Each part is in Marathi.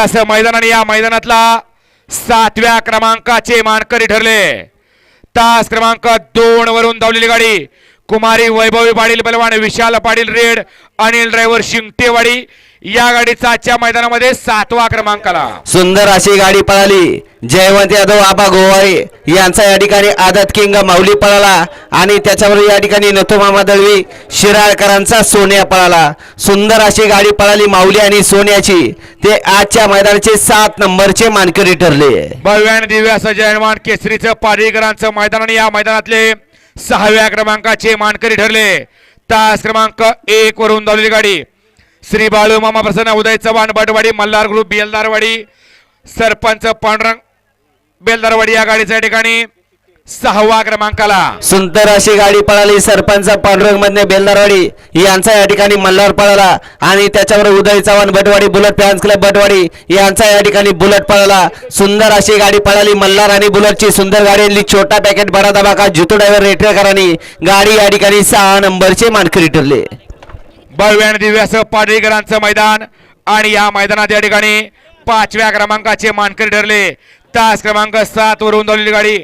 असं मैदान आणि या मैदानातला सातव्या क्रमांकाचे मानकरी ठरले. तास क्रमांक दोन वरून धावलेली गाडी. कुमारी वैभवी पाटील बलवान विशाल पाटील रेड अनिल ड्रायव्हर शिंगटेवाडी. या गाडीचा आजच्या मैदानामध्ये सातवा क्रमांकाला. सुंदर अशी गाडी पळाली. जयवंत यादव आबा गोवाळे यांचा या ठिकाणी आदत किंग माऊली पळाला आणि त्याच्यावर या ठिकाणी नथुमामा दळवी शिराळकरांचा सोन्या पळाला. सुंदर अशी गाडी पळाली माऊली आणि सोन्याची. ते आजच्या मैदानाचे सात नंबरचे मानकरी ठरले. भव्य आणि दिव्य असं जयमान केसरीचं पाडळीकरांचं मैदान आणि या मैदानातले सहाव्या क्रमांकाचे मानकरी ठरले. तास क्रमांक एक वरून धावलेली गाडी. श्री बाळू मामा प्रसन्न उदय चव्हाण बटवाडी मल्हार ग्रुप बेलदारवाडी सरपंच पांडुरंग बेलदारवाडी या गाडीच्या ठिकाणी सहावा क्रमांकाला. सुंदर अशी गाडी पळाली सरपंच पांडुरंग मधने बेलदारवाडी. यांचा या ठिकाणी मल्हार पळाला आणि त्याच्यावर Uday Chavan Batwadi bullet fans club Batwadi यांचा या ठिकाणी बुलेट पळाला. सुंदर अशी गाडी पळाली मल्हार आणि बुलेटची. सुंदर गाडी आणली छोटा पॅकेट बरा दबाका जितू ड्रायव्हर रेटरेकरांनी गाडी या ठिकाणी सहा नंबरचे मानकरी ठरले. भव्य आणि दिव्य असं पाडळीकरांचं मैदान. आणि या मैदानात या ठिकाणी पाचव्या क्रमांकाचे मानकरी ठरले. तास क्रमांक सात वरून धावलेली गाडी.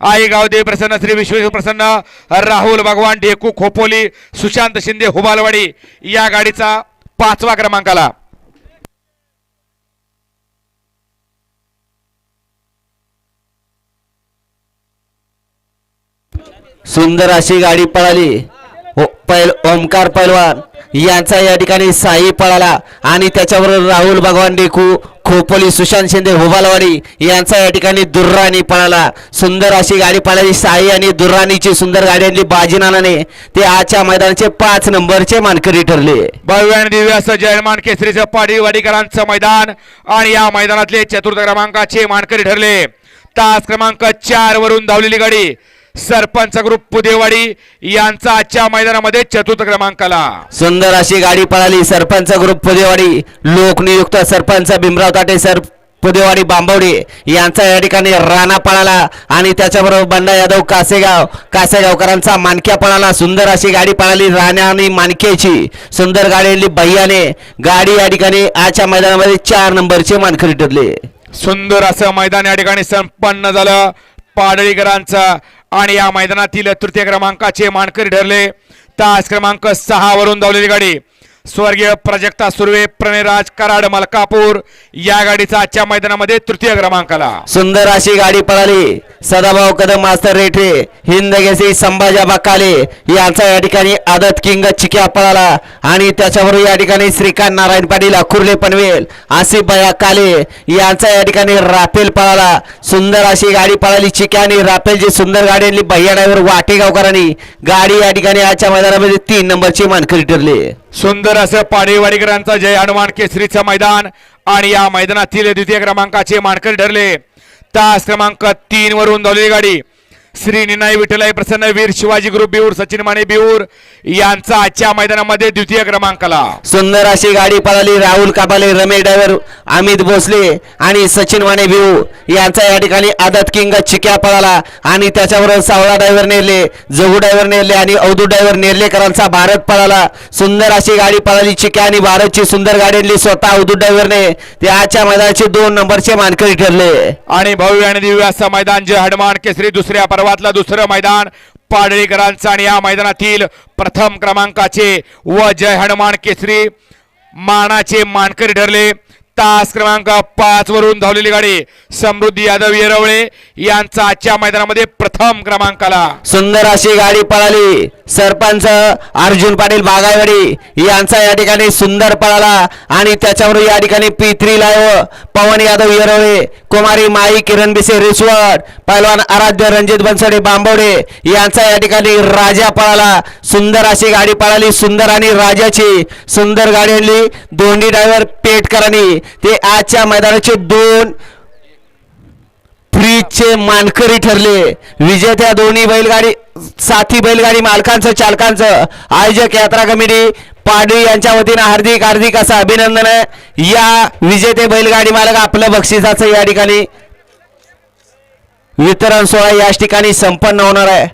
आई गावदेव प्रसन्न श्री विश्वेश्वर प्रसन्न राहुल भगवान ढेकू खोपोली सुशांत शिंदे हुबालवाडी या गाडीचा पाचवा क्रमांकाला. सुंदर अशी गाडी पळाली. पैल ओमकार पैलवान यांचा या ठिकाणी साई पळाला आणि त्याच्याबरोबर राहुल भगवान डेकू खोपोली सुशांत शिंदे हुबालवाडी यांचा या ठिकाणी दुर्राणी पळाला. सुंदर अशी गाडी पळाली. साई आणि दुर्राणीची सुंदर गाडी आणली. बाजीनानाने ते आजच्या मैदानाचे पाच नंबरचे मानकरी ठरले. भव्य आणि दिव्य असं जयमान केसरीचं पाडीवाडीकरांचं मैदान आणि या मैदानातले चतुर्थ क्रमांकाचे मानकरी ठरले. तास क्रमांक चार वरून धावलेली गाडी सरपंच ग्रुप पुदेवाडी यांचा आजच्या मैदानामध्ये चतुर्थ क्रमांकाला. सुंदर अशी गाडी पळाली सरपंच ग्रुप पुदेवाडी. लोकनियुक्त सरपंच भीमराव ताटे सर पुदेवाडी बांबवडे यांचा या ठिकाणी राणा पळाला आणि त्याच्याबरोबर बंडा यादव कासेगाव कासेगावकरांचा मानक्या पळाला. सुंदर अशी गाडी पळाली राणा आणि मानक्याची सुंदर गाडी भैयाने. गाडी या ठिकाणी आजच्या मैदानामध्ये चार नंबरचे मानकरी ठरले. सुंदर असं मैदान या ठिकाणी संपन्न झालं. पाडळीकरांचा आणि या मैदानातील तृतीय क्रमांकाचे मानकरी ठरले. तास क्रमांक सहा वरून धावलेली गाडी. स्वर्गीय प्रजक्ता सुर्वे प्रणयराज कराड मलकापूर या गाडीचा आजच्या मैदानामध्ये तृतीय क्रमांकाला. सुंदर अशी गाडी पळाली. सदाभाऊ कदम मास्तर रेठे हिंद केसरी संभाजाबा बाकाले यांचा या ठिकाणी आदत किंग चिक्या पळाला. आणि त्याच्याबरोबर या ठिकाणी श्रीकांत नारायण पाटील अकुर्ले पनवेल आसिफ बया काले यांचा या ठिकाणी राफेल पळाला. सुंदर अशी गाडी पळाली चिक्या आणि राफेलची सुंदर गाडी आणली भैया ड्रायव्हर वाटेगावकरांनी. गाडी या ठिकाणी आजच्या मैदानामध्ये तीन नंबरची मानकरी ठरली. सुंदर असं पाडेवाडीकरांचं जय हनुमान केसरीचं मैदान. आणि या मैदानातील द्वितीय क्रमांकाचे मानकर ठरले. तास क्रमांक तीन वरून धावलेली गाडी. श्री निनाई विठ्ठलाई प्रसन्न वीर शिवाजी ग्रुप बिऊर सचिन माने बिऊर यांचा आजच्या मैदानामध्ये द्वितीय क्रमांकाला. सुंदर अशी गाडी पळाली राहुल काबाले रमेश ड्रायव्हर अमित भोसले आणि सचिन वाणे भिऊ यांचा या ठिकाणी आदत किंग चिक्या पळाला आणि त्याच्याबरोबर सावळा ड्रायव्हर नेरले जगू ड्रायव्हर नेरले आणि अवधू ड्रायव्हर नेरलेकरांचा भारत पळाला. सुंदर अशी गाडी पळाली चिक्या आणि भारतची सुंदर गाडी आणली स्वतः अवधू ड्रायव्हरने ते आजच्या मैदानाचे दोन नंबरचे मानकरी ठरले. आणि भव्य आणि दिव्य असं मैदान जय हनुमान केसरी दुसऱ्या सर्वातलं दुसरं मैदान पाडळीकरांचं आणि या मैदानातील प्रथम क्रमांकाचे व जय हनुमान केसरी. मानाचे मानकरी ठरले. तास क्रमांक पाच वरून धावलेली गाडी समृद्धी यादव येरवळे यांचा आजच्या मैदानामध्ये प्रथम क्रमांकाला. सुंदर अशी गाडी पळाली. सरपंच अर्जुन पाटील बागायवाडी यांचा या ठिकाणी सुंदर पळाला आणि त्याच्यावर या ठिकाणी पिथ्री लाईव पवन यादव येरवळे कुमारी माई किरण बिसे रिसवड पैलवान आराध्य रणजित बनसोडे बांबवडे यांचा या ठिकाणी राजा पळाला. सुंदर अशी गाडी पळाली. सुंदर आणि राजाची सुंदर गाडी आणली. दोन्ही ड्रायव्हर पेटकरांनी ते आजच्या मैदानाचे दोन ब्रिजचे मानकरी ठरले. विजेत्या दोन्ही बैलगाडी साथी बैलगाडी मालकांचं चालकांचं. आयोजक यात्रा कमिटी पाडवी यांच्या वतीनं हार्दिक हार्दिक असं अभिनंदन आहे. या विजेते बैलगाडी मालक आपलं बक्षिसाचं या ठिकाणी वितरण सोहळा याच ठिकाणी संपन्न होणार आहे.